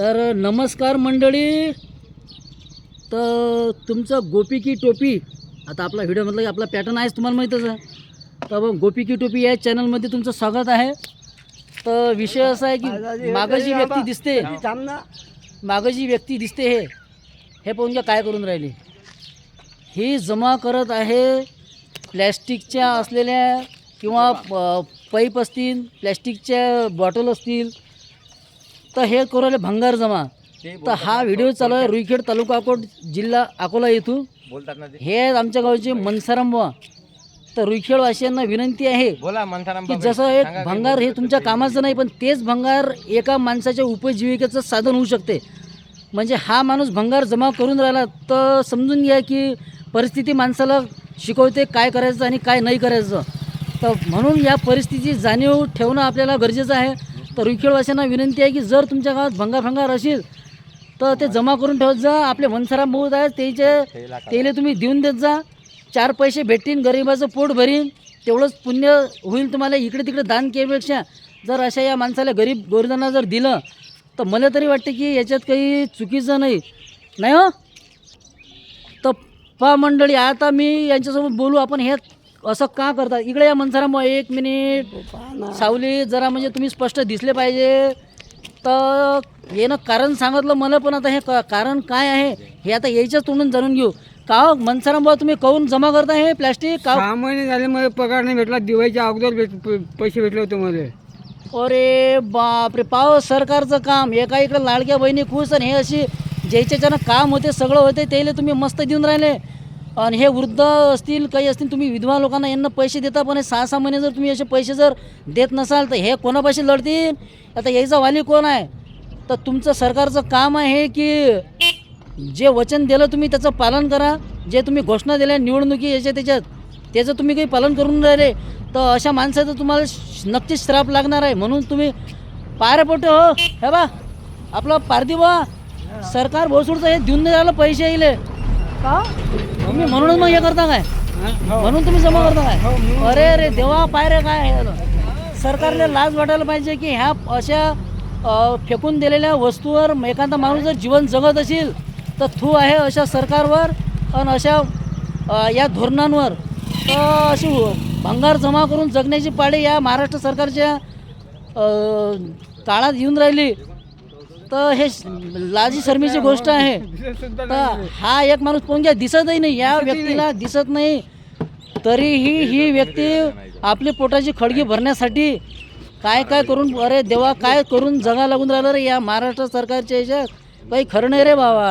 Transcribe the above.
तर नमस्कार मंडळी. तर तुमचं गोपी की टोपी आता आपला व्हिडिओमधला आपला पॅटर्न आहेच तुम्हाला माहीतच आहे. तर मग गोपी की टोपी या चॅनलमध्ये तुमचं स्वागत आहे. तर विषय असा आहे की मागं जी व्यक्ती दिसते मागं जी व्यक्ती दिसते हे हे पाहून का काय करून राहिली. ही जमा करत आहे प्लॅस्टिकच्या असलेल्या किंवा पाईप असतील प्लॅस्टिकच्या बॉटल असतील तर हे करू राहिले भंगार जमा. तर हा व्हिडिओ चालू आहे रुईखेड तालुका अकोट जिल्हा अकोला येथून. बोलतात ना ते. हे आमच्या गावचे मनसाराम बुवा तर रुईखेडवासियांना विनंती आहे बोला मनसाराम की बाबा. जसं एक सांगा काही भंगार हे तुमच्या. कामाचं नाही पण तेच भंगार एका माणसाच्या उपजीविकेचं साधन होऊ शकते. म्हणजे हा माणूस भंगार जमा करून राहिला तर समजून घ्या की परिस्थिती माणसाला शिकवते काय करायचं आणि काय नाही करायचं. तर म्हणून या परिस्थितीची जाणीव ठेवणं आपल्याला गरजेचं आहे. तर रुखेडवासियांना विनंती आहे की जर तुमच्या गावात भंगार भंगार असेल तर ते जमा करून ठेवत जा. आपले मनसराम बहुत आहेत त्याचे त्याला तुम्ही देऊन देत जा. चार पैसे भेटतील गरिबाचं पोट भरीन. तेवढंच पुण्य होईल तुम्हाला इकडे तिकडे दान केल्यापेक्षा. जर अशा या माणसाला गरीब गोरदांना जर दिलं तर मला तरी वाटते की याच्यात काही चुकीचं नाही. नाही हो? तर पहा मंडळी आता मी यांच्यासोबत बोलू आपण हे असं का करतात इकडे या मनसाराम एक मिनिट. सावली जरा म्हणजे तुम्ही स्पष्ट दिसले पाहिजे. तर हे ना कारण सांगितलं मला पण आता हे कारण काय आहे हे आता यायच्याच तोंडून जाणून घेऊ. का हो? मनसाराम भाऊ तुम्ही काहून जमा करता हे प्लॅस्टिक का सहा महिने झाले मला पगार नाही भेटला. दिवाळीच्या अगोदर भेट प- पैसे भेटले होते मला. अरे बापरे पाव सरकारचं काम. एका इकडे लाडक्या बहिणी खुश आणि हे अशी ज्याच्याच्यानं काम होते सगळं होते त्याला तुम्ही मस्त देऊन राहिले. आणि हे वृद्ध असतील काही असतील तुम्ही विधवा लोकांना यांना पैसे देता पण हे सहा सहा महिने जर तुम्ही असे पैसे जर देत नसाल तर हे कोणापाशी लढतील? आता यायचा वाली कोण आहे? तर तुमचं सरकारचं काम आहे की जे वचन दिलं तुम्ही त्याचं पालन करा. जे तुम्ही घोषणा दिल्या निवडणुकी याच्या त्याच्यात त्याचं तुम्ही काही पालन करून राहिले तर अशा माणसाचं तुम्हाला नक्कीच श्राप लागणार आहे. म्हणून तुम्ही पारे पोटे हो. हे बा आपलं पारदी बा सरकार भोसूडचं हे देऊन नाही राहिलं पैसे येईल का? तुम्ही म्हणूनच मग हे करता काय? म्हणून तुम्ही जमा करता काय? अरे अरे देवा पायरे काय हे? सरकारला लाज वाटायला पाहिजे की ह्या अशा फेकून दिलेल्या वस्तूवर एखादा माणूस जर जीवन जगत असेल तर थू आहे अशा सरकारवर आणि अशा या धोरणांवर. तर अशी भंगार जमा करून जगण्याची पाळी या महाराष्ट्र सरकारच्या काळात येऊन राहिली. तर हे लाजी शर्मीची गोष्ट आहे. तर हा एक माणूस घ्या दिसतही नाही. या व्यक्तीला दिसत नाही. तरीही ही व्यक्ती आपली पोटाची खडगी भरण्यासाठी काय काय करून अरे देवा काय करून जगा लागून राहिलं रे या महाराष्ट्र सरकारच्या याच्यात? काही खरं नाही रे बाबा.